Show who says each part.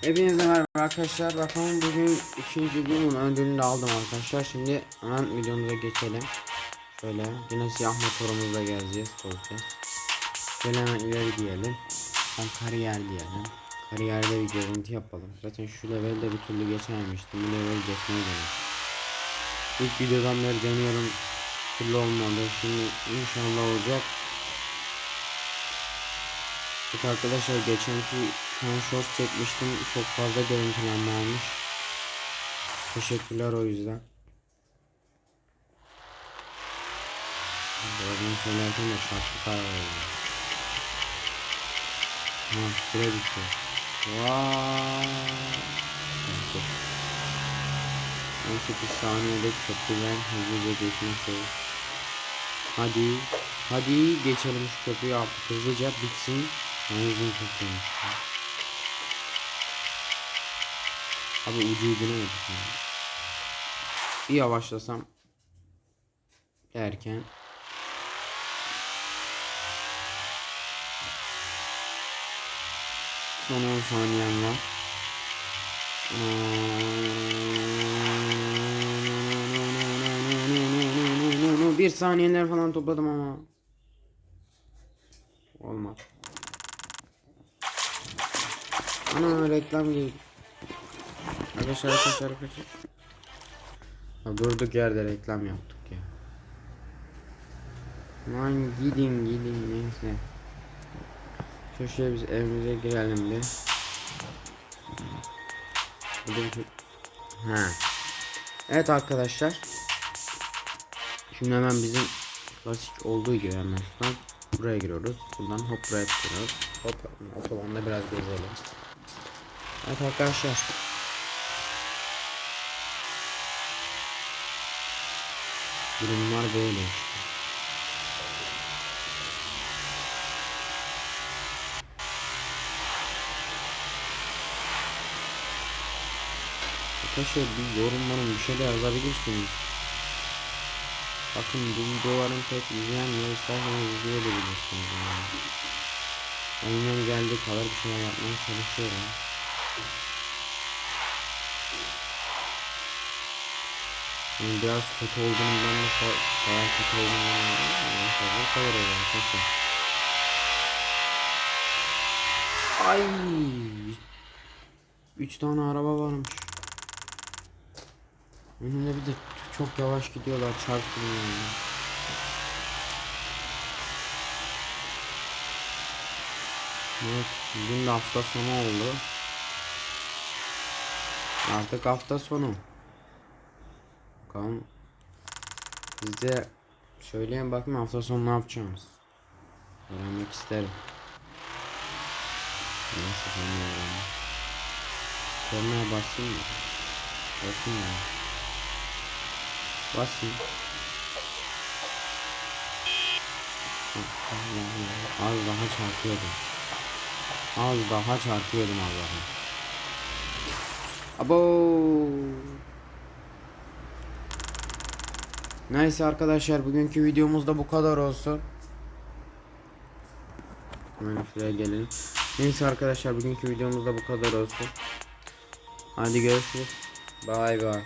Speaker 1: Hepinize merhaba arkadaşlar. Bakalım bugün ikinci günün ödülünü de aldım arkadaşlar. Şimdi hemen videomuza geçelim. Şöyle yine siyah motorumuzla gezeceğiz, tozacağız. Şöyle hemen ileri diyelim. Tam kariyer diyelim. Kariyerde bir görüntü yapalım. Zaten şu levelde bir türlü geçememiştim. Bu level geçmeyi denedim. İlk videodan beri deniyorum. Türlü olmadı. Şimdi inşallah olacak. Evet arkadaşlar geçenki tane short çekmiştim. Çok fazla görüntülenme almış. Teşekkürler o yüzden. Birazdan söylerken de çarptı karar oldu. Ha süre bitti. Vaaay. 18 saniyede köprüden hızlıca geçmek olur. Hadi. Hadi geçelim şu köprüyü artık hızlıca bitsin. En uzun köprüymüş. Abi ucu ucuna yedik. Bir yavaşlasam derken Son 10 saniyem var. Bir saniyeler falan topladım ama olmaz. Ana reklam değil. Arkadaşlar arkadaşlar arkadaşlar. Durduk yerde reklam yaptık ya. Lan gidin gidin neyse. Köşeye biz evimize girelim bir. Ha. Evet arkadaşlar. Şimdi hemen bizim klasik olduğu gibi hemen şuradan buraya giriyoruz. Buradan hop buraya tıklıyoruz. Hop otobanda biraz gezelim. Evet arkadaşlar. Durumlar böyle işte. Arkadaşlar bir yorumların bir şeyler yazabilirsiniz. Bakın bu videoların pek izlenmiyor. İsterseniz izleyebilirsiniz. Yani. Elimden geldiği kadar bir şeyler yapmaya çalışıyorum. Yani biraz kötü olduğumdan da daha kötü olduğumdan da fazla kadar oluyor arkadaşlar. Ay! Üç tane araba varmış. Önümde bir de çok yavaş gidiyorlar çarptım yani. Evet, bugün de hafta sonu oldu. Artık hafta sonu. Bakalım. Biz de söyleyin bakayım hafta sonu ne yapacağız. Öğrenmek isterim. Neyse sen de öğren. Kornaya basayım mı? Bakayım ya. Basayım. Az daha çarpıyordum. Az daha çarpıyordum Allah'ım. Abo. Neyse arkadaşlar bugünkü videomuz da bu kadar olsun. Hemen şuraya gelelim. Neyse arkadaşlar bugünkü videomuz da bu kadar olsun. Hadi görüşürüz. Bay bay.